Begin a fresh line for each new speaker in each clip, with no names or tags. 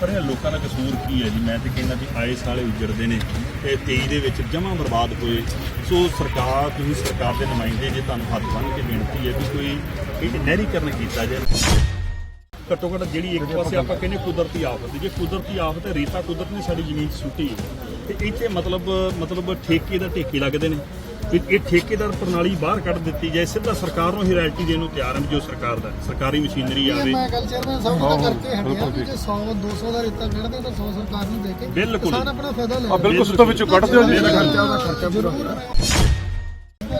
ਪਰ ਇਹ ਲੋਕਾਂ ਦਾ ਕਸੂਰ ਕੀ ਹੈ ਜੀ? ਮੈਂ ਤੇ ਕਹਿੰਦਾ ਵੀ ਆਏ ਸਾਲੇ ਉਜੜਦੇ ਨੇ ਤੇ 23 ਦੇ ਵਿੱਚ ਜਮਾਂ ਬਰਬਾਦ ਹੋਏ। ਸੋ ਸਰਕਾਰ, ਤੁਸੀਂ ਸਰਕਾਰ ਦੇ ਨੁਮਾਇੰਦੇ ਜੇ, ਤੁਹਾਨੂੰ ਹੱਥ ਬੰਨ੍ਹ ਕੇ ਬੇਨਤੀ ਹੈ ਕਿ ਕੋਈ ਇਹ ਨਹਿਰੀਕਰਨ ਕੀਤਾ ਜਾਏ। ਘੱਟੋ ਘੱਟ ਜਿਹੜੀ ਇੱਕ ਪਾਸੇ ਆਪਾਂ ਕਹਿੰਦੇ ਕੁਦਰਤੀ ਆਫਤ, ਜੇ ਕੁਦਰਤੀ ਆਫਤ ਹੈ, ਰੇਤਾ ਕੁਦਰਤ ਨੇ ਸਾਡੀ ਜ਼ਮੀਨ 'ਚ ਸੁੱਟੀ ਹੈ। ਤੇ ਇੱਥੇ ਮਤਲਬ ਮਤਲਬ ਠੇਕੇ ਦਾ ਠੇਕੇ ਲੱਗਦੇ ਨੇ। ਵੀ ਇਹ ਠੇਕੇਦਾਰ ਪ੍ਰਣਾਲੀ ਬਾਹਰ ਕੱਢ ਦਿੱਤੀ ਜਾਏ ਸਿੱਧਾ ਸਰਕਾਰ ਨੂੰ ਹੀ ਰਾਇਲਟੀ ਦੇਣ ਨੂੰ ਤਿਆਰ ਹਾਂ ਜੋ ਸਰਕਾਰ ਦਾ। ਸਰਕਾਰੀ ਮਸ਼ੀਨਰੀ ਆਵੇ।
ਮੈਂ ਗੱਲ ਚੇਅਰਮੈਨ ਸਾਹਿਬ ਨਾਲ ਕਰਕੇ ਹਟਿਆ ਵੀ ਜੇ 100 200 ਦਾ ਰੇਤਾ ਕੱਢਦੇ ਤਾਂ 100 ਸਰਕਾਰ ਨੂੰ ਦੇ ਕੇ
ਬਿਲਕੁਲ।
ਕਿਸਾਨ ਆਪਣਾ ਫਾਇਦਾ ਲੈ
ਆ ਬਿਲਕੁਲ ਸੁੱਤੋਂ ਵਿੱਚੋਂ ਕੱਢ ਦਿਓ ਜੀ।
ਖਰਚਾ ਉਹਦਾ ਖਰਚਾ ਪੂਰਾ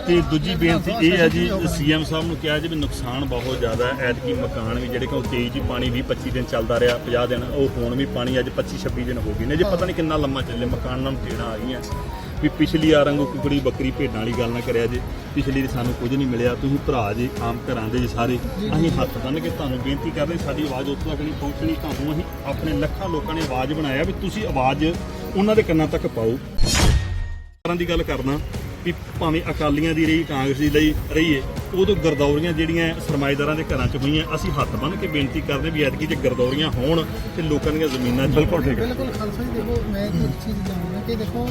ਤੇ ਦੂਜੀ ਬੇਨਤੀ ਇਹ ਹੈ ਜੀ ਸੀਐਮ ਸਾਹਿਬ ਨੂੰ ਕਿਹਾ ਜੀ ਵੀ ਨੁਕਸਾਨ ਬਹੁਤ ਜ਼ਿਆਦਾ ਹੈ ਐਤਕੀ ਮਕਾਨ ਵੀ ਜਿਹੜੇ ਕਿ ਉਹ ਤੇਜ਼ ਹੀ ਪਾਣੀ 20 25 ਦਿਨ ਚੱਲਦਾ ਰਿਹਾ 50 ਦਿਨ ਉਹ ਹੁਣ ਵੀ ਪਾਣੀ ਅੱਜ 25 26 ਦਿਨ ਹੋ ਗਏ ਨੇ। ਜੇ ਪਤਾ ਨਹੀਂ ਕਿੰਨਾ ਲੰਮਾ ਚੱਲੇ ਮਕਾਨ ਨਾਲ ਟੇੜਾ ਆ ਗਈਆਂ। ਵੀ ਪਿਛਲੀ ਆ ਰੰਗੂ ਕੁਕੜੀ ਬੱਕਰੀ ਭੇਡਾਂ ਵਾਲੀ ਗੱਲ ਨਾ ਕਰਿਆ ਜੇ। ਪਿਛਲੀ ਦੀ ਸਾਨੂੰ ਕੁਝ ਨਹੀਂ ਮਿਲਿਆ। ਤੁਸੀਂ ਭਰਾ ਜੇ, ਆਮ ਘਰਾਂ ਦੇ ਜੇ ਸਾਰੇ, ਅਸੀਂ ਹੱਥ ਬੰਨ ਕੇ ਤੁਹਾਨੂੰ ਬੇਨਤੀ ਕਰਦੇ ਸਾਡੀ ਆਵਾਜ਼ ਉੱਥੋਂ ਤੱਕ ਨਹੀਂ ਪਹੁੰਚਣੀ। ਤੁਹਾਨੂੰ ਅਸੀਂ ਆਪਣੇ ਲੱਖਾਂ ਲੋਕਾਂ ਨੇ ਆਵਾਜ਼ ਬਣਾਇਆ ਵੀ ਤੁਸੀਂ ਆਵਾਜ਼ ਉਹਨਾਂ ਦੇ ਕੰਨਾਂ ਤੱਕ ਪਾਓ। ਤਰ੍ਹਾਂ ਦੀ ਗੱਲ ਕਰਨਾ। ਵੀ ਭਾਵੇਂ ਅਕਾਲੀਆਂ ਦੀ ਰਹੀ ਕਾਂਗਰਸੀ ਲਈ ਰਹੀਏ ਉਦੋਂ ਗਰਦੌਰੀਆਂ ਜਿਹੜੀਆਂ ਸਰਮਾਏਦਾਰਾਂ ਦੇ ਘਰਾਂ 'ਚ ਹੋਈਆਂ ਅਸੀਂ ਹੱਥ ਬੰਨ੍ਹ ਕੇ ਬੇਨਤੀ ਕਰਦੇ ਵੀ ਐਤਕੀ ਜੇ ਗਰਦੌਰੀਆਂ ਹੋਣ ਤੇ ਲੋਕਾਂ ਦੀਆਂ ਜ਼ਮੀਨਾਂ 'ਚ ਬਿਲਕੁਲ ਠੀਕ
ਬਿਲਕੁਲ ਖਾਲਸਾ ਜੀ ਦੇਖੋ ਮੈਂ ਇੱਕ ਚੀਜ਼ ਜਾਣਦਾ ਕਿ ਦੇਖੋ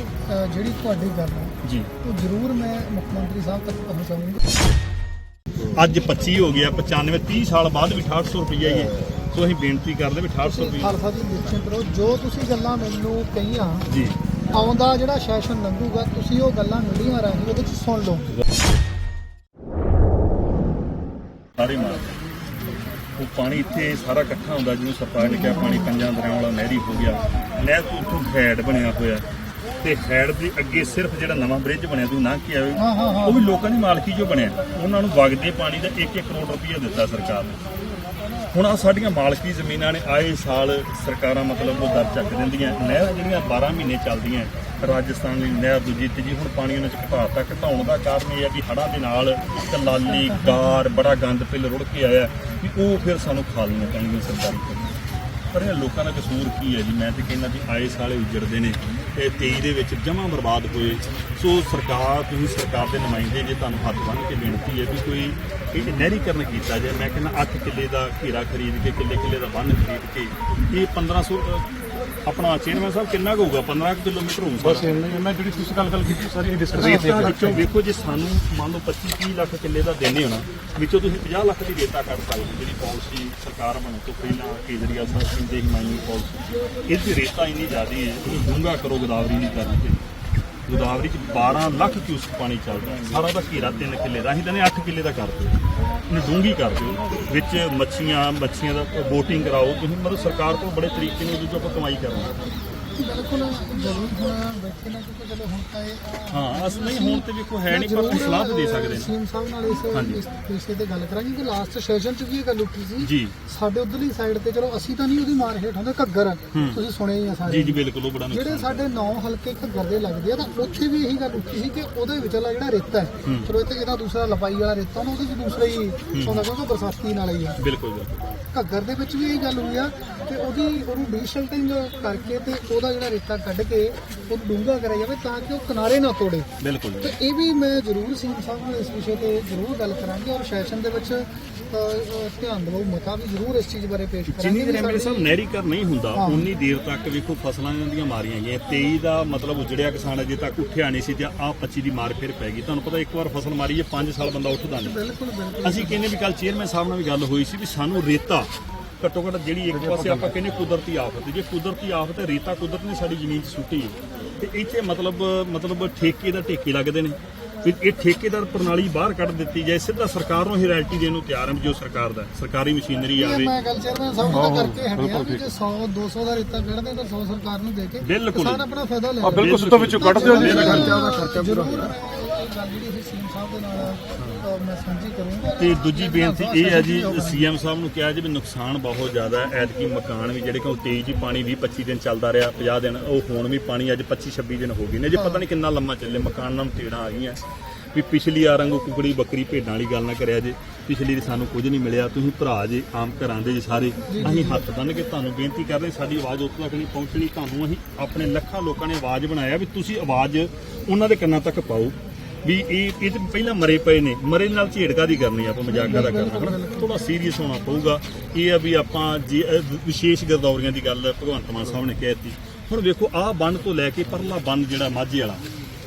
ਜਿਹੜੀ ਤੁਹਾਡੀ ਗੱਲ ਹੈ
ਜੀ।
ਉਹ ਜ਼ਰੂਰ ਮੈਂ ਮੁੱਖ ਮੰਤਰੀ ਸਾਹਿਬ ਤੱਕ ਪਹੁੰਚਾਉਂਗਾ।
ਅੱਜ 25 ਹੋ ਗਿਆ 95 30 ਸਾਲ ਬਾਅਦ ਵੀ 6800 ਰੁਪਈਆ ਹੀ ਹੈ। ਸੋ ਅਸੀਂ ਬੇਨਤੀ ਕਰਦੇ ਵੀ 6800 ਰੁਪਈਆ।
ਖਾਲਸਾ ਜੀ ਨਿਸ਼ਚਿੰਤ ਰਹੋ। ਜੋ ਤੁਸੀਂ ਗੱਲਾਂ ਮੈਨੂੰ ਕਹੀਆਂ
ਜੀ।
ਆਉਂਦਾ ਜਿਹੜਾ ਸੈਸ਼ਨ ਲੰਘੂਗਾ ਤੁਸੀਂ ਉਹ ਗੱਲਾਂ ਮੀਡੀਆ ਰਾਹੀਂ ਉਹਦੇ ਵਿੱਚ ਸੁਣ ਲਓ
ਸਾਰੇ ਮਾਰ। ਉਹ ਪਾਣੀ ਇੱਥੇ ਸਾਰਾ ਇਕੱਠਾ ਹੁੰਦਾ ਜਿਹਨੂੰ ਸਰਕਾਰ ਨੇ ਕਿਹਾ ਪਾਣੀ ਪੰਜਾਂ ਦਰਿਆਵਾਂ ਵਾਲਾ ਨਹਿਰੀ ਹੋ ਗਿਆ। ਨਹਿਰ ਤੋਂ ਉੱਥੋਂ ਹੈਡ ਬਣਿਆ ਹੋਇਆ। ਤੇ ਹੈਡ ਦੇ ਅੱਗੇ ਸਿਰਫ ਜਿਹੜਾ ਨਵਾਂ ਬ੍ਰਿਜ ਬਣਿਆ ਤੂੰ ਨਾ ਕੀ ਆਵੇ। ਉਹ ਵੀ ਲੋਕਾਂ ਦੀ ਮਾਲਕੀ ਜੋ ਬਣਿਆ। ਉਹਨਾਂ ਨੂੰ ਵਗਦੇ ਪਾਣੀ ਦਾ 1-1 ਕਰੋੜ ਰੁਪਈਆ ਦਿੱਤਾ ਸਰਕਾਰ ਨੇ। ਹੁਣ ਆ ਸਾਡੀਆਂ ਮਾਲਕੀ ਜ਼ਮੀਨਾਂ ਨੇ ਆਏ ਸਾਲ ਸਰਕਾਰਾਂ ਮਤਲਬ ਉਹ ਦਰ ਚੱਕ ਦਿੰਦੀਆਂ। ਨਹਿਰਾਂ ਜਿਹੜੀਆਂ 12 ਮਹੀਨੇ ਚੱਲਦੀਆਂ, ਰਾਜਸਥਾਨ ਦੀ ਨਹਿਰ ਦੂਜੀ ਤੀਜੀ ਹੁਣ ਪਾਣੀ ਉਹਨਾਂ ਚ ਘਟਾਤਾ ਘਟਾਉਣ ਦਾ ਕਾਰਨ ਇਹ ਹੈ ਵੀ ਹੜ੍ਹਾਂ ਦੇ ਨਾਲ ਕਲਾਲੀ ਗਾਰ, ਬੜਾ ਗੰਦ ਪਿੱਲ ਰੁੜ ਕੇ ਆਇਆ ਵੀ ਉਹ ਫਿਰ ਸਾਨੂੰ ਖਾ ਲਈਆਂ ਪੈਣਗੀਆਂ ਸਰਕਾਰੀ ਪਰ ਇਹ ਲੋਕਾਂ ਦਾ ਕਸੂਰ ਕੀ ਹੈ ਜੀ? ਮੈਂ ਤੇ ਕਹਿੰਦਾ ਵੀ ਆਏ ਸਾਲੇ ਉਜੜਦੇ ਨੇ। 23 ਦੇ ਵਿੱਚ ਜਮਾਂ ਬਰਬਾਦ ਹੋਏ। ਸੋ ਸਰਕਾਰ ਤੁਸੀਂ ਸਰਕਾਰ ਦੇ ਨੁਮਾਇੰਦੇ ਜੇ ਤੁਹਾਨੂੰ ਹੱਥ ਬੰਨ੍ਹ ਕੇ ਬੇਨਤੀ ਹੈ ਵੀ ਕੋਈ ਇਹ ਨਹਿਰੀਕਰਨ ਕੀਤਾ ਜਾਏ ਮੈਂ ਕਹਿੰਦਾ 8 ਕਿੱਲੇ ਦਾ ਘੇਰਾ ਖਰੀਦ ਕੇ ਕਿੱਲੇ ਕਿੱਲੇ ਦਾ ਬੰਨ ਖਰੀਦ ਕੇ ਇਹ 1500 ਅ, ਆਪਣਾ ਚੇਅਰਮੈਨ ਸਾਹਿਬ ਕਿੰਨਾ ਕੁ ਹੋਊਗਾ? 15 ਕੁ ਕਿਲੋਮੀਟਰ ਹੋਊਗਾ।
ਬਸ ਇੰਨਾ ਹੀ ਹੈ। ਮੈਂ ਜਿਹੜੀ ਤੁਸੀਂ ਗੱਲ ਗੱਲ ਕੀਤੀ ਸਾਰੀ ਡਿਸਕਸ
ਰੇਤਾ ਵਿੱਚੋਂ ਵੇਖੋ ਜੇ ਸਾਨੂੰ ਮੰਨ ਲਓ 25 30 ਲੱਖ ਕਿੱਲੇ ਦਾ ਦੇਣੇ ਹੋਣਾ ਵਿੱਚੋਂ ਤੁਸੀਂ 50 ਲੱਖ ਦੀ ਰੇਤਾ ਕੱਢ ਸਕਦੇ ਹੋ ਜਿਹੜੀ ਪਾਲਿਸੀ ਸਰਕਾਰ ਬਣਨ ਤੋਂ ਪਹਿਲਾਂ ਕੇਜਰੀਵਾਲ ਸਾਹਿਬ ਕਹਿੰਦੇ ਸੀ ਮਾਈਨਿੰਗ ਪਾਲਿਸੀ ਇਹਦੀ ਰੇਤਾ ਇੰਨੀ ਜ਼ਿਆਦੀ ਹੈ ਤੁਸੀਂ ਡੂੰਘਾ ਕਰੋ ਗੋਦਾਵਰੀ ਦੀ ਤਰ੍ਹਾਂ ਤੇ ਗੋਦਾਵਰੀ 'ਚ 12 ਲੱਖ ਕਿਊਸਕ ਪਾਣੀ ਚੱਲਦਾ ਹੈ। ਸਾਰਾ ਦਾ ਘੇਰਾ 3 ਕਿੱਲੇ ਦਾ ਅਸੀਂ ਤਾਂ 8 ਕਿੱਲੇ ਦਾ ਕਰ ਦਿਓ ਡੂੰਘੀ ਕਰ ਦਿਓ ਵਿੱਚ ਮੱਛੀਆਂ ਮੱਛੀਆਂ ਦਾ ਬੋਟਿੰਗ ਕਰਾਓ। ਤੁਸੀਂ ਮਤਲਬ ਸਰਕਾਰ ਤੋਂ ਬੜੇ ਤਰੀਕੇ ਨਾਲ ਜਿਹਦੇ 'ਚੋਂ ਆਪਾਂ ਕਮਾਈ ਕਰਨੀ
ਬਿਲਕੁਲ ਜ਼ਰੂਰ ਹੁਣ ਬੈਠੇ ਨਾ ਕਿਉਂਕਿ ਚਲੋ ਹੁਣ ਤਾਂ ਇਹ
ਹਾਂ ਅਸ ਨਹੀਂ ਹੁਣ ਤੇ ਵੇਖੋ ਹੈ ਨਹੀਂ ਪਰ ਤੁਸੀਂ ਸਲਾਹ ਤਾਂ ਦੇ ਸਕਦੇ ਨੇ।
ਸੀਐਮ ਸਾਹਿਬ ਨਾਲ
ਹਾਂਜੀ।
ਇਸ ਇਸ ਵਿਸ਼ੇ ਤੇ ਗੱਲ ਕਰਾਂਗੇ ਕਿ ਲਾਸਟ ਸੈਸ਼ਨ 'ਚ ਵੀ ਇਹ ਗੱਲ ਉੱਠੀ ਸੀ।
ਜੀ।
ਸਾਡੇ ਉਧਰਲੀ ਸਾਈਡ ਤੇ ਚਲੋ ਅਸੀਂ ਤਾਂ ਨਹੀਂ ਉਹਦੀ ਮਾਰ ਹੇਠ ਹੁੰਦੇ ਘੱਗਰ ਤੁਸੀਂ ਸੁਣੇ ਹੀ ਆ ਸਾਰੇ।
ਜੀ ਜੀ ਬਿਲਕੁਲ ਉਹ ਬੜਾ
ਜਿਹੜੇ
ਨੁਕਸਾਨ
ਸਾਡੇ ਨੌ ਹਲਕੇ ਘੱਗਰ ਦੇ ਲੱਗਦੇ ਆ ਤਾਂ ਉੱਥੇ ਵੀ ਇਹੀ ਗੱਲ ਉੱਠੀ ਸੀ ਕਿ ਉਹਦੇ ਵਿਚਲਾ ਜਿਹੜਾ ਰੇਤਾ ਹੈ ਚਲੋ ਇੱਥੇ ਇਹਦਾ ਦੂਸਰਾ ਲਪਾਈ ਵਾਲਾ ਰੇਤਾ ਉਹਦੇ ਚ ਦੂਸਰਾ ਹੀ ਸੌਂਦਾ ਕਿਉਂਕਿ ਬਰਸਾਤੀ ਨਾਲ ਹੀ ਆ।
ਬਿਲਕੁਲ ਬਿਲਕੁਲ।
ਘੱਗਰ ਦੇ ਵਿੱਚ ਵੀ ਇਹ ਗੱਲ ਹੋਈ ਆ ਕਿ ਉਹਦੀ ਉਹਨੂੰ ਡੀਸ਼ਲਟਿੰਗ ਕਰਕੇ ਤੇ ਉਹਦਾ ਜਿਹੜਾ ਰੇਤਾ ਕੱਢ ਕੇ ਉਹਨੂੰ ਡੂੰਘਾ ਕਰਿਆ ਜਾਵੇ ਤਾਂ ਕਿ ਉਹ ਕਿਨਾਰੇ ਨਾ ਤੋੜੇ।
ਬਿਲਕੁਲ
ਤੇ ਇਹ ਵੀ ਮੈਂ ਜ਼ਰੂਰ ਸਿੰਘ ਸਾਹਿਬ ਨਾਲ ਇਸ ਵਿਸ਼ੇ ਤੇ ਜ਼ਰੂਰ ਗੱਲ ਕਰਾਂਗੇ ਔਰ ਸੈਸ਼ਨ ਦੇ ਵਿੱਚ ਧਿਆਨ ਦਿਵਾਓ ਮਤਾ ਵੀ ਜ਼ਰੂਰ ਇਸ ਚੀਜ਼ ਬਾਰੇ ਪੇਸ਼ ਕਰਾਂਗੇ।
ਜਿੰਨੀ ਐਮਐਲਏ ਸਾਹਿਬ
ਸਾਡੀ-
ਨਹਿਰੀਕਰ ਨਹੀਂ ਹੁੰਦਾ। ਉਨੀ ਦੇਰ ਤੱਕ ਵੇਖੋ ਫਸਲਾਂ ਦੀਆਂ ਮਾਰੀਆਂ ਗਈਆਂ। 23 ਦਾ ਮਤਲਬ ਉਜੜਿਆ ਕਿਸਾਨ ਅਜੇ ਤੱਕ ਉੱਠਿਆ ਨਹੀਂ ਸੀ ਤੇ ਆ 25 ਦੀ ਮਾਰ ਫਿਰ ਪੈ ਗਈ। ਤੁਹਾਨੂੰ ਪਤਾ ਇੱਕ ਵਾਰ ਫਸਲ ਮਾਰੀ ਹੈ 5 ਸਾਲ ਬੰਦਾ ਉੱਠਦਾ ਨਹੀਂ।
ਬਿਲਕੁਲ ਬਿਲਕੁਲ।
ਅਸੀਂ ਕਹਿੰਦੇ ਵੀ ਕੱਲ ਚੇਅਰਮੈਨ ਸਾਹਿਬ ਨਾਲ ਵੀ ਗੱਲ ਹੋਈ ਸੀ ਵੀ ਸਾਨੂੰ ਰੇਤਾ ਘੱਟੋ ਘੱਟ ਜਿਹੜੀ ਇੱਕ ਪਾਸੇ ਆਪਾਂ ਕਹਿੰਦੇ ਕੁਦਰਤੀ ਆਫਤ ਜੇ ਕੁਦਰਤੀ ਆਫਤ ਹੈ ਰੇਤਾ ਕੁਦਰਤ ਨੇ ਸਾਡੀ ਜ਼ਮੀਨ 'ਚ ਸੁੱਟੀ ਹੈ। ਤੇ ਇੱਥੇ ਮਤਲਬ ਮਤਲਬ ਠੇਕੇ ਦਾ ਠੇਕੇ ਲੱਗਦੇ ਨੇ। ਵੀ ਇਹ ਠੇਕੇਦਾਰ ਪ੍ਰਣਾਲੀ ਬਾਹਰ ਕੱਢ ਦਿੱਤੀ ਜਾਏ ਸਿੱਧਾ ਸਰਕਾਰ ਨੂੰ ਹੀ ਰਾਇਲਟੀ ਦੇਣ ਨੂੰ ਤਿਆਰ ਹਾਂ ਜੋ ਸਰਕਾਰ ਦਾ। ਸਰਕਾਰੀ ਮਸ਼ੀਨਰੀ ਆਵੇ।
ਮੈਂ ਗੱਲ ਚੇਅਰਮੈਨ ਸਾਹਿਬ ਨਾਲ ਕਰਕੇ ਹਟਿਆ ਵੀ ਜੇ 100 200 ਦਾ ਰੇਤਾ ਕੱਢਦੇ ਤਾਂ 100 ਸਰਕਾਰ ਨੂੰ ਦੇ ਕੇ। ਕਿਸਾਨ ਆਪਣਾ ਫਾਇਦਾ ਲੈ
ਆ ਬਿਲਕੁਲ ਸੁੱਤੋਂ ਵਿੱਚੋਂ ਕੱਢ ਦਿਓ ਜੀ।
ਖਰਚਾ ਉਹਦਾ ਖਰਚਾ ਪੂਰਾ। ਇਹ ਗੱਲ ਜਿਹੜੀ ਸੀ ਸੀਐਮ ਸਾਹਿਬ ਦੇ ਨਾਲ ਅ, ਮੈਂ ਸਾਂਝੀ ਕਰੂੰਗਾ
ਤੇ ਦੂਜੀ ਬੇਨਤੀ ਇਹ ਹੈ ਜੀ ਸੀਐਮ ਸਾਹਿਬ ਨੂੰ ਕਿਹਾ ਜੀ ਵੀ ਨੁਕਸਾਨ ਬਹੁਤ ਜ਼ਿਆਦਾ ਹੈ। ਐਤਕੀ ਮਕਾਨ ਵੀ ਜਿਹੜੇ ਕਿ ਉਹ ਤੇਜ਼ ਹੀ ਪਾਣੀ 20 25 ਦਿਨ ਚੱਲਦਾ ਰਿਹਾ 50 ਦਿਨ ਉਹ ਹੁਣ ਵੀ ਪਾਣੀ ਅੱਜ 25 26 ਦਿਨ ਹੋ ਗਏ ਨੇ। ਜੇ ਪਤਾ ਨਹੀਂ ਕਿੰਨਾ ਲੰਮਾ ਚੱਲੇ ਮਕਾਨ ਨਾਲ ਟੇੜਾਂ ਆ ਗਈਆਂ। ਵੀ ਪਿਛਲੀ ਆ ਰੰਗੂ ਕੁਕੜੀ ਬੱਕਰੀ ਭੇਡਾਂ ਵਾਲੀ ਗੱਲ ਨਾ ਕਰਿਆ ਜੇ। ਪਿਛਲੀ ਦੀ ਸਾਨੂੰ ਕੁਝ ਨਹੀਂ ਮਿਲਿਆ। ਤੁਸੀਂ ਭਰਾ ਜੇ ਆਮ ਘਰਾਂ ਦੇ ਜੇ ਸਾਰੇ ਅਸੀਂ ਹੱਥ ਬੰਨ੍ਹ ਕੇ ਤੁਹਾਨੂੰ ਬੇਨਤੀ ਕਰਦੇ ਸਾਡੀ ਆਵਾਜ਼ ਉੱਥੋਂ ਤੱਕ ਨਹੀਂ ਪਹੁੰਚਣੀ। ਤੁਹਾਨੂੰ ਅਸੀਂ ਆਪਣੇ ਲੱਖਾਂ ਲੋਕਾਂ ਨੇ ਆਵਾਜ਼ ਬਣਾਇਆ ਵੀ ਤੁਸੀਂ ਆਵਾਜ਼ ਉਹਨਾਂ ਦੇ ਕੰਨਾਂ ਤੱਕ ਪਾਓ। ਵੀ ਇਹ ਇਹ ਤੇ ਪਹਿਲਾਂ ਮਰੇ ਪਏ ਨੇ। ਮਰੇ ਨਾਲ ਝੇੜਕਾ ਦੀ ਕਰਨੀ ਆਪਾਂ, ਮਜ਼ਾਕਾ ਦਾ ਕਰਨਾ, ਹਨਾ? ਥੋੜਾ ਸੀਰੀਅਸ ਹੋਣਾ ਪਊਗਾ। ਇਹ ਆ ਵੀ ਆਪਾਂ ਜੇ ਵਿਸ਼ੇਸ਼ ਗਰਦੌਰੀਆਂ ਦੀ ਗੱਲ ਭਗਵੰਤ ਮਾਨ ਸਾਹਿਬ ਨੇ ਕਹਿ ਦਿੱਤੀ। ਹੁਣ ਵੇਖੋ, ਆਹ ਬੰਨ ਤੋਂ ਲੈ ਕੇ ਪਰਲਾ ਬੰਨ ਜਿਹੜਾ ਮਾਝੇ ਵਾਲਾ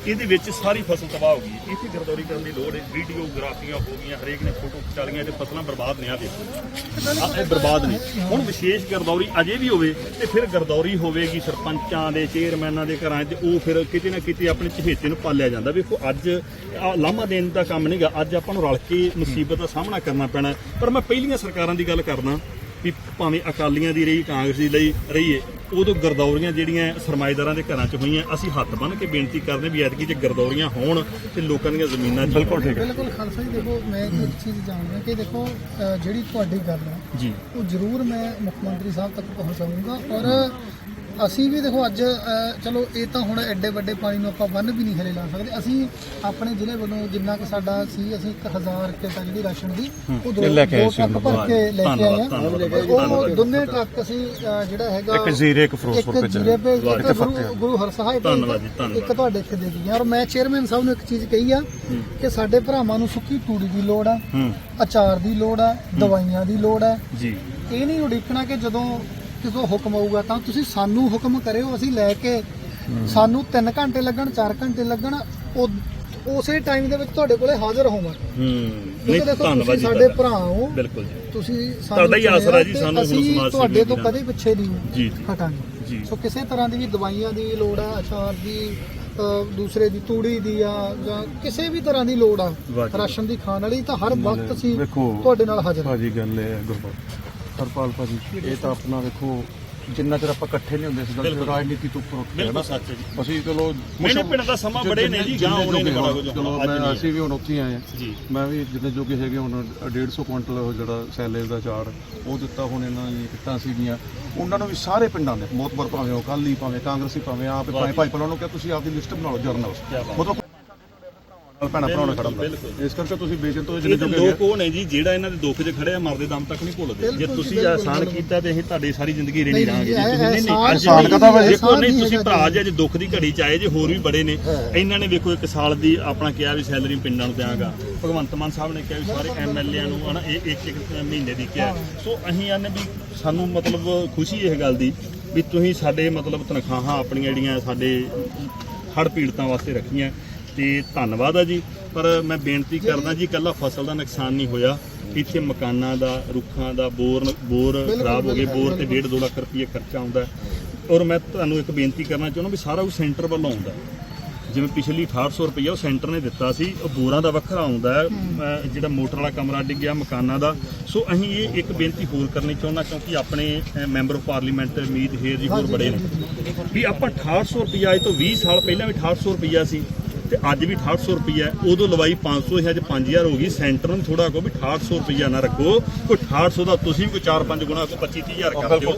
ਇਹਦੇ ਵਿੱਚ ਸਾਰੀ ਫਸਲ ਤਬਾਹ ਹੋ ਗਈ। ਇੱਥੇ ਗਰਦੌਰੀ ਕਰਨ ਦੀ ਲੋੜ ਹੈ। ਵੀਡੀਓਗ੍ਰਾਫੀਆਂ ਹੋ ਗਈਆਂ, ਹਰੇਕ ਨੇ ਫੋਟੋ ਖਿਚਾ ਲਈਆਂ ਤੇ ਫਸਲਾਂ ਬਰਬਾਦ ਨੇ ਆ ਦੇਖੋ। ਇਹ ਬਰਬਾਦ ਨੇ। ਹੁਣ ਵਿਸ਼ੇਸ਼ ਗਰਦੌਰੀ ਅਜੇ ਵੀ ਹੋਵੇ ਤੇ ਫਿਰ ਗਰਦੌਰੀ ਹੋਵੇਗੀ ਸਰਪੰਚਾਂ ਦੇ, ਚੇਅਰਮੈਨਾਂ ਦੇ ਘਰਾਂ 'ਚ, ਉਹ ਫਿਰ ਕਿਤੇ ਨਾ ਕਿਤੇ ਆਪਣੇ ਚਹੇਤੇ ਨੂੰ ਪਾਲਿਆ ਜਾਂਦਾ। ਵੇਖੋ, ਅੱਜ ਆਹ ਲਾਮਾ ਦੇਣ ਦਾ ਕੰਮ ਨਹੀਂਗਾ ਅੱਜ ਆਪਾਂ ਨੂੰ ਰਲ ਕੇ ਮੁਸੀਬਤ ਦਾ ਸਾਹਮਣਾ ਕਰਨਾ ਪੈਣਾ। ਪਰ ਮੈਂ ਪਹਿਲੀਆਂ ਸਰਕਾਰਾਂ ਦੀ ਗੱਲ ਕਰਦਾ। ਵੀ ਭਾਵੇਂ ਅਕਾਲੀਆਂ ਦੀ ਰਹੀ ਕਾਂਗਰਸ ਦੀ ਲਈ ਰਹੀਏ ਉਦੋਂ ਗਰਦੌਰੀਆਂ ਜਿਹੜੀਆਂ ਸਰਮਾਏਦਾਰਾਂ ਦੇ ਘਰਾਂ 'ਚ ਹੋਈਆਂ ਅਸੀਂ ਹੱਥ ਬੰਨ੍ਹ ਕੇ ਬੇਨਤੀ ਕਰਦੇ ਵੀ ਐਤਕੀ ਜੇ ਗਰਦੌਰੀਆਂ ਹੋਣ ਤੇ ਲੋਕਾਂ ਦੀਆਂ ਜ਼ਮੀਨਾਂ ਬਿਲਕੁਲ ਠੀਕ
ਬਿਲਕੁਲ ਖਾਲਸਾ ਜੀ ਦੇਖੋ ਮੈਂ ਇੱਕ ਚੀਜ਼ ਜਾਣਦਾ ਕਿ ਦੇਖੋ ਜਿਹੜੀ ਤੁਹਾਡੀ ਗੱਲ ਹੈ
ਜੀ।
ਉਹ ਜ਼ਰੂਰ ਮੈਂ ਮੁੱਖ ਮੰਤਰੀ ਸਾਹਿਬ ਤੱਕ ਪਹੁੰਚਾਉਂਗਾ ਔਰ ਅਸੀਂ ਵੀ ਦੇਖੋ ਅੱਜ ਚਲੋ ਇਹ ਤਾਂ ਹੁਣ ਐਡੇ ਵੱਡੇ ਪਾਣੀ ਨੂੰ ਆਪਾਂ ਬੰਨ ਵੀ ਨਹੀਂ ਹਲੇ ਲਾ ਸਕਦੇ। ਅਸੀਂ ਆਪਣੇ ਜ਼ਿਲ੍ਹੇ ਵੱਲੋਂ ਜਿੰਨਾ ਕਿ ਸਾਡਾ ਸੀ ਅਸੀਂ 1000 ਕਿੱਟਾ ਜਿਹੜੀ ਰਾਸ਼ਨ ਦੀ ਉਹ ਦੋ ਟਰੱਕ ਭਰ ਕੇ ਲੈ ਕੇ ਆਏ ਆ। ਉਹ ਦੋਨੇ ਟਰੱਕ ਅਸੀਂ ਜਿਹੜਾ ਹੈਗਾ
ਇੱਕ ਜ਼ੀਰੇ, ਇੱਕ ਫਿਰੋਜ਼ਪੁਰ ਭੇਜਿਆ।
ਜ਼ੀਰੇ ਭੇਜ ਗੁਰੂ ਹਰਸਹਾਏ ਭੇਜ
ਧੰਨਵਾਦ ਜੀ,
ਕੇ
ਧੰਨਵਾਦ।
ਇੱਕ ਤੁਹਾਡੇ ਇੱਥੇ ਦੇ ਗਈਆਂ। ਔਰ ਮੈਂ ਚੇਅਰਮੈਨ ਸਾਹਿਬ ਨੂੰ ਇੱਕ ਚੀਜ਼ ਕਹੀ ਆ ਕਿ ਸਾਡੇ ਭਰਾਵਾਂ ਨੂੰ ਸੁੱਕੀ ਤੂੜੀ ਦੀ ਲੋੜ ਆ ਅਚਾਰ ਦੀ ਲੋੜ ਆ ਦਵਾਈਆਂ ਦੀ ਲੋੜ ਆ।
ਜੀ।
ਇਹ ਨਹੀਂ ਉਡੀਕਣਾ ਕਿ ਜਦੋਂ ਕਿਸੇ ਹੁਕਮ ਆਊਗਾ ਤਾਂ ਤੁਸੀਂ ਸਾਨੂੰ ਹੁਕਮ ਕਰਿਓ ਅਸੀਂ ਲੈ ਕੇ ਸਾਨੂੰ 3 ਘੰਟੇ ਲੱਗਣ 4 ਘੰਟੇ ਲੱਗਣ ਉਸੇ ਟਾਈਮ ਦੇ ਵਿੱਚ ਤੁਹਾਡੇ ਕੋਲੇ ਹਾਜ਼ਰ ਹੋਵਾਂਗੇ
ਹੂੰ ਧੰਨਵਾਦ ਜੀ
ਸਾਡੇ। ਭਰਾ ਹੋ
ਬਿਲਕੁਲ ਜੀ
ਤੁਸੀਂ
ਤੁਹਾਡਾ ਹੀ ਆਸਰਾ ਜੀ, ਸਾਨੂੰ ਸਮਾਜ
ਤੁਹਾਡੇ ਤੋਂ। ਕਦੇ ਪਿੱਛੇ
ਜੀ,
ਨਹੀਂ
ਜੀ।
ਹਟਾਂਗੇ
ਜੀ
ਸੋ ਕਿਸੇ ਤਰ੍ਹਾਂ ਦੀ ਵੀ ਦਵਾਈਆਂ ਦੀ ਲੋੜ ਆ ਅਚਾਰ ਦੀ ਦੂਸਰੇ ਦੀ ਤੂੜੀ ਦੀ ਆ ਜਾਂ ਕਿਸੇ ਵੀ ਤਰ੍ਹਾਂ ਦੀ ਲੋੜ ਆ
ਜੀ।
ਰਾਸ਼ਨ ਦੀ ਖਾਣ ਵਾਲੀ ਤਾਂ ਹਰ ਵਕਤ ਅਸੀਂ
ਵੇਖੋ,
ਤੁਹਾਡੇ ਨਾਲ ਹਾਜ਼ਰ ਹਾਂ
ਭਾਜੀ ਗੱਲ ਹੈ ਗੁਰਪਾਲ ਹਰਪਾਲ ਭਾਜੀ ਇਹ ਤਾਂ ਆਪਣਾ ਵੇਖੋ ਜਿੰਨਾ ਚਿਰ ਆਪਾਂ ਇਕੱਠੇ ਨਹੀਂ ਹੁੰਦੇ ਸੀ ਗੱਲ। ਰਾਜਨੀਤੀ ਤੋਂ ਉੱਪਰ ਉੱਠ
ਬਿਲਕੁਲ
ਨਾ
ਸੱਚ ਹੈ ਜੀ
ਅਸੀਂ ਚਲੋ
ਮੇਰੇ ਪਿੰਡ ਦਾ ਸਮਾਂ ਬੜੇ ਨੇ ਜੀ, ਗਾਂਹ ਆਉਣੇ ਨੇ ਬੜਾ ਕੁਝ,
ਚਲੋ ਮੈਂ। ਅਸੀਂ ਵੀ ਹੁਣ ਉੱਥੇ ਆਏ ਹਾਂ
ਜੀ
ਮੈਂ ਵੀ ਜਿੰਨੇ ਜੋਗੇ ਹੈਗੇ ਹੁਣ 150 ਕੁਇੰਟਲ ਉਹ ਜਿਹੜਾ ਸੈਲੇਜ ਦਾ ਚਾਰ ਉਹ ਦਿੱਤਾ ਹੁਣ ਇਹਨਾਂ ਦੀ ਕਿੱਟਾਂ ਸੀਗੀਆਂ ਉਹਨਾਂ ਨੂੰ ਵੀ ਸਾਰੇ ਪਿੰਡਾਂ ਦੇ ਮੋਤਬਰ ਭਾਵੇਂ ਉਹ ਕਾਲੀ ਭਾਵੇਂ ਕਾਂਗਰਸੀ ਭਾਵੇਂ ਆਪ ਭਾਵੇਂ ਭਾਈ ਪਹਿਲਾਂ ਨੂੰ ਕਿਹਾ ਤੁਸੀਂ ਆਪਦੀ ਲਿਸਟ ਬਣਾ ਲਓ ਜਰਨਲ। ਮਤਲਬ ਭੈਣਾ ਭਰਾਉਣਾ ਖੜਾ
ਬਿਲਕੁਲ।
ਇਸ ਕਰਕੇ ਤੁਸੀਂ ਬੇਚਨ ਤੋਂ ਜੋਗੇ
ਲੋਕ ਉਹ ਨੇ ਜੀ ਜਿਹੜਾ ਇਹਨਾਂ ਦੇ ਦੁੱਖ 'ਚ ਖੜੇ ਆ ਮਰਦੇ ਦਮ ਤੱਕ ਨਹੀਂ ਭੁੱਲਦੇ। ਜੇ ਤੁਸੀਂ ਆਸਾਨ। ਕੀਤਾ ਤੇ ਅਸੀਂ ਤੁਹਾਡੀ ਸਾਰੀ ਜ਼ਿੰਦਗੀ ਰਹਿਣੀ
ਇਹ-
ਤੁਸੀਂ ਨਹੀਂ ਨਹੀਂ
ਆਸਾਨ-
ਕਦਾ ਵਾ?
ਦੇਖੋ ਨਹੀਂ ਤੁਸੀਂ ਭਰਾ ਜੇ। ਅੱਜ ਦੁੱਖ ਦੀ ਘੜੀ ਚ ਆਏ ਜੇ ਹੋਰ ਵੀ ਬੜੇ ਨੇ। ਇਹਨਾਂ ਨੇ ਵੇਖੋ ਇੱਕ ਸਾਲ ਦੀ ਆਪਣਾ ਕਿਹਾ ਵੀ ਸੈਲਰੀ ਪਿੰਡਾਂ ਨੂੰ ਦਿਆਂਗਾ। ਭਗਵੰਤ ਮਾਨ ਸਾਹਿਬ ਨੇ ਕਿਹਾ ਵੀ ਸਾਰੇ ਐਮਐਲਏਆਂ ਨੂੰ ਹਨਾ ਇਹ ਇੱਕ ਇੱਕ ਮਹੀਨੇ ਦੀ ਕਿਹਾ। ਸੋ ਅਸੀਂ ਆਨੇ ਵੀ ਸਾਨੂੰ ਮਤਲਬ ਖੁਸ਼ੀ ਇਹ ਗੱਲ ਦੀ ਵੀ ਤੁਸੀਂ ਸਾਡੇ ਮਤਲਬ ਤਨਖਾਹਾਂ ਆਪਣੀਆਂ ਜਿਹੜੀਆਂ ਸਾਡੇ ਹੜ ਪੀੜਤਾਂ ਵਾਸਤੇ ਰੱਖੀਆਂ। ਤੇ ਧੰਨਵਾਦ ਆ ਜੀ। ਪਰ ਮੈਂ ਬੇਨਤੀ ਕਰਦਾ ਜੀ ਇਕੱਲਾ ਫਸਲ ਦਾ ਨੁਕਸਾਨ ਨਹੀਂ ਹੋਇਆ। ਇੱਥੇ ਮਕਾਨਾਂ ਦਾ ਰੁੱਖਾਂ ਦਾ ਬੋਰ ਬੋਰ ਖਰਾਬ ਹੋ ਗਏ ਬੋਰ ਤੇ 1.5 2 ਲੱਖ ਰੁਪਏ ਖਰਚਾ ਆਉਂਦਾ। ਔਰ ਮੈਂ ਤੁਹਾਨੂੰ ਇੱਕ ਬੇਨਤੀ ਕਰਨਾ ਚਾਹੁੰਦਾ ਵੀ ਸਾਰਾ ਕੁਝ ਸੈਂਟਰ ਵੱਲੋਂ ਆਉਂਦਾ। ਜਿਵੇਂ ਪਿਛਲੀ 6800 ਰੁਪਏ ਉਹ ਸੈਂਟਰ ਨੇ ਦਿੱਤਾ ਸੀ ਉਹ ਬੋਰਾਂ ਦਾ ਵੱਖਰਾ ਆਉਂਦਾ ਜਿਹੜਾ ਮੋਟਰ ਵਾਲਾ ਕਮਰਾ ਡਿੱਗਿਆ ਮਕਾਨਾਂ ਦਾ। ਸੋ ਅਸੀਂ ਇਹ ਇੱਕ ਬੇਨਤੀ ਹੋਰ ਕਰਨੀ ਚਾਹੁੰਦਾ ਕਿਉਂਕਿ ਆਪਣੇ member of parliament Meet Hayer ji ਹੋਰ ਬੜੇ ਨੇ। ਵੀ ਆਪਾਂ 6800 ਰੁਪਏ ਅੱਜ ਤੋਂ 20 ਸਾਲ ਪਹਿਲਾਂ ਵੀ 6800 ਰੁਪਏ ਸੀ। ਤੇ ਅੱਜ ਵੀ 6800 ਰੁਪਏ ਉਦੋਂ ਲਵਾਈ 500 ਹੈ ਅੱਜ 5000 ਹੋ ਗਈ। ਸੈਂਟਰ ਨੂੰ ਥੋੜਾ ਕੋ ਵੀ 6800 ਰੁਪਏ ਨਾ ਰੱਖੋ। ਕੋਈ 6800 ਦਾ ਤੁਸੀਂ ਵੀ ਕੋਈ 4-5 ਗੁਣਾ ਕੋ 25 30000 ਕਰ ਦਿਓ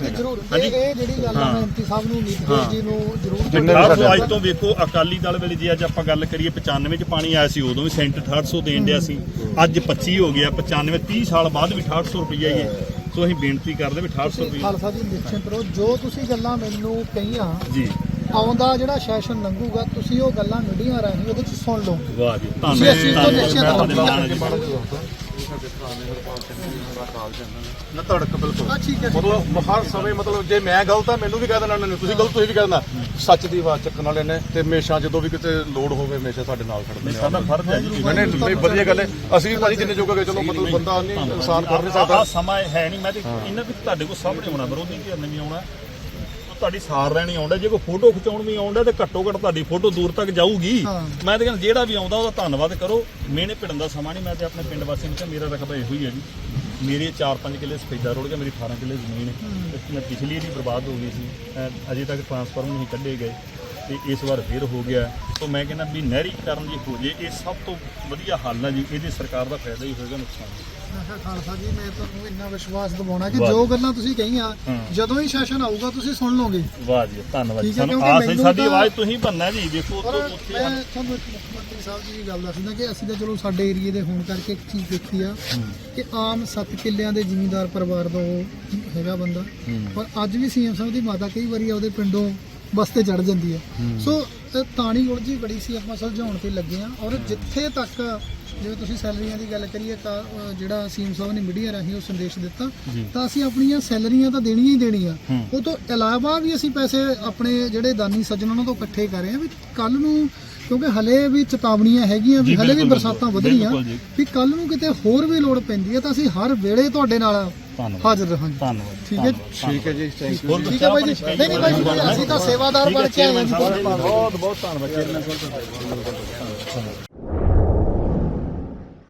ਹਾਂਜੀ?
ਇਹ ਜਿਹੜੀ ਗੱਲ ਆ ਮੈਂ ਐਮਪੀ ਸਾਹਿਬ ਨੂੰ ਨੀਤੀਸ਼ ਜੀ ਨੂੰ ਜ਼ਰੂਰ
ਜਿੰਨੇ ਵੀ
1800
ਸਾਡੇ-
ਅੱਜ ਤੋਂ ਵੇਖੋ ਅਕਾਲੀ ਦਲ ਵੇਲੇ ਜੇ ਅੱਜ ਆਪਾਂ ਗੱਲ ਕਰੀਏ 95 ਚ ਪਾਣੀ ਆਇਆ ਸੀ ਉਦੋਂ ਵੀ ਸੈਂਟ 6800 ਦੇਣ ਡਿਆ ਸੀ। ਅੱਜ 25 ਹੋ ਗਿਆ 95 30 ਸਾਲ ਬਾਅਦ ਵੀ 6800 ਰੁਪਈਆ ਹੀ ਹੈ। ਸੋ ਅਸੀਂ ਬੇਨਤੀ ਕਰਦੇ ਵੀ 6800 ਰੁਪਈਆ।
ਖਾਲਸਾ ਜੀ ਨਿਸ਼ਚਿਤ ਰਹੋ। ਜੋ ਤੁਸੀਂ ਗੱਲਾਂ ਮੈਨੂੰ ਕਹੀਆਂ
ਜੀ।
ਆਉਂਦਾ ਜਿਹੜਾ ਸੈਸ਼ਨ ਲੰਘੂਗਾ ਤੁਸੀਂ ਉਹ ਗੱਲਾਂ ਮੀਡੀਆ ਰਾਹੀਂ ਉਹਦੇ ਚ ਸੁਣ ਲਓ।
ਵਾਹ ਜੀ
ਤੁਸੀਂ ਇਸ ਚੀਜ਼ ਤੋਂ ਨਿਸ਼ਚਿਤ।
ਨਾ ਧੜਕ ਬਿਲਕੁਲ।
ਹਾਂ ਠੀਕ ਹੈ।
ਮਤਲਬ ਹਰ ਸਮੇਂ ਮਤਲਬ ਜੇ ਮੈਂ ਗਲਤ ਆ ਮੈਨੂੰ ਵੀ ਕਹਿ ਦੇਣਾ ਨਹੀਂ ਤੁਸੀਂ ਗਲਤ ਤੁਸੀਂ ਵੀ ਕਹਿ ਦੇਣਾ। ਸੱਚ ਦੀ ਆਵਾਜ਼ ਚੱਕਣ ਵਾਲੇ ਨੇ ਤੇ ਹਮੇਸ਼ਾ ਜਦੋਂ ਵੀ ਕਿਤੇ ਲੋੜ ਹੋਵੇ ਹਮੇਸ਼ਾ ਸਾਡੇ ਨਾਲ ਖੜਦੇ ਨੇ।
ਸਾਡਾ ਫਰਜ਼ ਹੈ ਜੀ
ਨਹੀਂ ਨਹੀਂ ਨਹੀਂ, ਵਧੀਆ ਗੱਲ ਹੈ। ਅਸੀਂ ਵੀ ਭਾਜੀ ਜਿੰਨੇ ਜੋਗਾ ਗਏ ਚਲੋ ਮਤਲਬ ਬੰਦਾ ਨਹੀਂ ਇਨਸਾਨ ਕਰ ਨਹੀਂ
ਆ
ਸਕਦਾ
ਸਮਾਂ ਹੈ ਨਹੀਂ ਮੈਂ ਤੇ ਇਹਨਾਂ ਵੀ ਤੁਹਾਡੇ ਕੋਲ ਸਾਹਮਣੇ ਆਉਣਾ ਵਿਰੋਧੀ ਧਿਰ ਨੇ ਵੀ ਆਉਣਾ। ਤੁਹਾਡੀ ਸਾਰ ਲੈਣੀ ਆਉਂਦਾ ਜੇ ਕੋਈ ਫੋਟੋ ਖਿਚਾਉਣ ਵੀ ਆਉਂਦਾ ਤੇ ਘੱਟੋ ਘੱਟ ਤੁਹਾਡੀ ਫੋਟੋ ਦੂਰ ਤੱਕ ਜਾਊਗੀ। ਮੈਂ ਤਾਂ ਕਹਿੰਦਾ ਜਿਹੜਾ ਵੀ ਆਉਂਦਾ ਉਹਦਾ ਧੰਨਵਾਦ ਕਰੋ। ਮਿਹਣੇ ਪਿੜਨ ਦਾ ਸਮਾਂ ਨਹੀਂ ਮੈਂ ਤੇ ਆਪਣੇ ਪਿੰਡ ਵਾਸੀਆਂ ਨੂੰ ਕਿਹਾ ਮੇਰਾ ਰਕਬਾ ਇਹੋ ਹੀ ਹੈ ਜੀ। ਮੇਰੇ 4-5 ਕਿੱਲੇ ਸਫੈਦਾ ਰੋੜ ਗਿਆ ਮੇਰੀ 18 ਕਿੱਲੇ ਜ਼ਮੀਨ ਹੈ। ਪਿਛਲੀ ਵਾਰੀ ਬਰਬਾਦ ਹੋ ਗਈ ਸੀ। ਅਜੇ ਤੱਕ ਟਰਾਂਸਫਾਰਮ ਨਹੀਂ ਕੱਢੇ ਗਏ। ਤੇ ਇਸ ਵਾਰ ਫੇਰ ਹੋ ਗਿਆ। ਸੋ ਮੈਂ ਕਹਿੰਦਾ ਵੀ ਨਹਿਰੀਕਰਨ ਜੇ ਹੋ ਜੇ ਇਹ ਸਭ ਤੋਂ ਵਧੀਆ ਹੱਲ ਹੈ ਜੀ। ਇਹਦੇ ਸਰਕਾਰ ਦਾ ਫਾਇਦਾ ਹੀ ਹੋਏਗਾ ਨੁਕਸਾਨ। ਨਹੀਂ।
ਕਿਹਾ ਖਾਲਸਾ ਜੀ ਮੈਂ ਤੁਹਾਨੂੰ ਇੰਨਾ ਵਿਸ਼ਵਾਸ ਦਿਵਾਉਣਾ ਕਿ
ਵਾਹ
ਜੋ। ਗੱਲਾਂ ਤੁਸੀਂ ਕਹੀਆਂ
ਹਾਂ।
ਜਦੋਂ ਹੀ ਸੈਸ਼ਨ ਆਊਗਾ ਤੁਸੀਂ ਸੁਣ ਲਓਗੇ।
ਵਾਹ ਜੀ ਧੰਨਵਾਦ ਜੀ।
ਠੀਕ ਹੈ,
ਸਾਨੂੰ
ਕਿਉਂਕਿ
ਆਸ ਹੈ
ਮੈਨੂੰ
ਸਾਡੀ
ਤਾਂ-
ਆਵਾਜ਼ ਤੁਸੀਂ ਬੰਨਾ ਜੀ ਦੇਖੋ
ਪਰ
ਉੱਥੇ- ਉੱਥੇ
ਮੈਂ ਤੁਹਾਨੂੰ ਇੱਕ ਮੁੱਖ ਮੰਤਰੀ ਸਾਹਿਬ ਜੀ ਦੀ ਗੱਲ ਦੱਸਦੀ ਨਾ ਕਿ ਅਸੀਂ ਤਾਂ ਚਲੋ ਸਾਡੇ ਏਰੀਏ ਦੇ ਹੋਣ ਕਰਕੇ ਇੱਕ ਚੀਜ਼ ਦੇਖੀ ਆ ਕਿ ਆਮ 7 ਕਿੱਲਿਆਂ ਦੇ ਜ਼ਿਮੀਂਦਾਰ ਪਰਿਵਾਰ ਦਾ ਉਹ ਹੈਗਾ ਬੰਦਾ। ਪਰ ਅੱਜ ਵੀ ਸੀਐਮ ਸਾਹਿਬ ਦੀ ਮਾਤਾ ਕਈ ਵਾਰੀ ਉਹਦੇ ਪਿੰਡੋਂ ਬਸ ਤੇ ਚੜ ਜਾਂਦੀ ਹੈ। ਸੋ ਤੇ ਤਾਣੀ ਉਲਝੀ ਬੜੀ ਸੀ ਆਪਾਂ ਸੁਲਝਾਉਣ ਤੇ ਲੱਗੇ ਆ ਔਰ ਜਿੱਥੇ ਤੱਕ ਜਿਵੇਂ ਤੁਸੀਂ ਸੈਲਰੀਆਂ ਦੀ ਗੱਲ ਕਰੀਏ ਤਾਂ ਅਹ, ਜਿਹੜਾ ਸੀਐਮ ਸਾਹਿਬ ਨੇ ਮੀਡੀਆ ਰਾਹੀਂ ਉਹ ਸੰਦੇਸ਼ ਦਿੱਤਾ ਤਾਂ ਅਸੀਂ ਆਪਣੀਆਂ ਸੈਲਰੀਆਂ ਤਾਂ ਦੇਣੀਆਂ ਹੀ ਦੇਣੀਆਂ। ਉਹ ਤੋਂ ਇਲਾਵਾ ਵੀ ਅਸੀਂ ਪੈਸੇ ਆਪਣੇ ਜਿਹੜੇ ਦਾਨੀ ਸੱਜਣ ਉਹਨਾਂ ਤੋਂ ਇਕੱਠੇ ਕਰ ਰਹੇ ਆ ਵੀ ਕੱਲ ਨੂੰ ਕਿਉਂਕਿ ਹਲੇ ਵੀ ਚੇਤਾਵਨੀਆਂ ਹੈਗੀਆਂ ਵੀ ਹਲੇ ਵੀ ਬਰਸਾਤਾਂ ਵਧ ਰਹੀਆਂ
ਬਿਲਕੁਲ ਜੀ।
ਵੀ ਕੱਲ ਨੂੰ ਕਿਤੇ ਹੋਰ ਵੀ ਲੋੜ ਪੈਂਦੀ ਹੈ ਤਾਂ ਅਸੀਂ ਹਰ ਵੇਲੇ ਤੁਹਾਡੇ ਨਾਲ
ਧੰਨਵਾਦ।
ਹਾਜ਼ਰ ਰਹਾਂਗੇ
ਧੰਨਵਾਦ
ਠੀਕ ਹੈ
ਠੀਕ ਹੈ ਜੀ ਥੈਂਕ ਯੂ
ਠੀਕ ਹੈ ਬਾਈ ਜੀ ਨਹੀਂ ਨਹੀਂ ਬਾਈ ਜੀ ਅਸੀਂ ਤਾਂ ਸੇਵਾਦਾਰ ਬਣ ਕੇ ਆਏ ਹਾਂ ਜੀ।
ਬਹੁਤ ਬਹੁਤ ਧੰਨਵਾਦ।